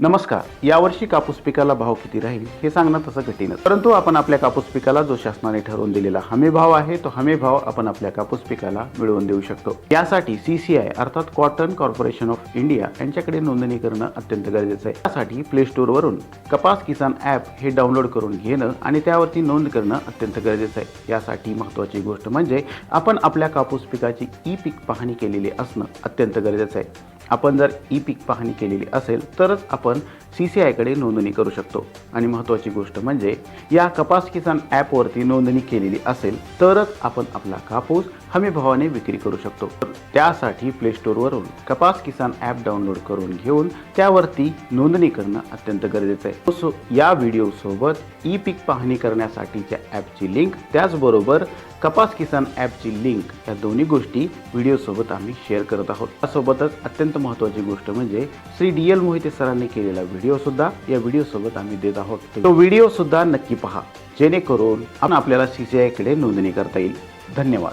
नमस्कार यावर्षी कापूस पिकाला भाव किती राहील हे सांगणं तसं कठीणच परंतु आपण आपल्या कापूस पिकाला जो शासनाने ठरवून दिलेला हमी भाव आहे तो हमी भाव आपण आपल्या कापूस पिकाला मिळवून देऊ शकतो. यासाठी सी सी आय अर्थात कॉटन कॉर्पोरेशन ऑफ इंडिया यांच्याकडे नोंदणी करणं अत्यंत गरजेचं आहे. त्यासाठी प्ले स्टोअरवरून कपास किसान ॲप हे डाउनलोड करून घेणं आणि त्यावरती नोंद करणं अत्यंत गरजेचं आहे. यासाठी महत्त्वाची गोष्ट म्हणजे आपण आपल्या कापूस पिकाची ई पीक पाहणी केलेली असणं अत्यंत गरजेचं आहे. आपण जर ई पीक पाहणी केलेली असेल तरच आपण सी सी आयकडे नोंदणी करू शकतो. आणि महत्त्वाची गोष्ट म्हणजे या कपास किसान ॲपवरती नोंदणी केलेली असेल तरच आपण आपला कापूस हमीभावाने विक्री करू शकतो. त्यासाठी प्ले स्टोअरवरून कपास किसान ॲप डाउनलोड करून घेऊन त्यावरती नोंदणी करणं अत्यंत गरजेचं आहे. सो या व्हिडिओसोबत ई पीक पाहणी करण्यासाठीच्या ॲपची लिंक त्याचबरोबर कपास किसान ॲपची लिंक या दोन्ही गोष्टी व्हिडिओसोबत आम्ही शेअर करत आहोत. त्यासोबतच अत्यंत महत्त्वाची गोष्ट म्हणजे श्री डी एल मोहिते सरांनी केलेला व्हिडिओसुद्धा या व्हिडिओसोबत आम्ही देत आहोत. तो व्हिडिओसुद्धा नक्की पहा. जेणेकरून आपण आपल्याला सी सी आयकडे नोंदणी करता येईल. धन्यवाद.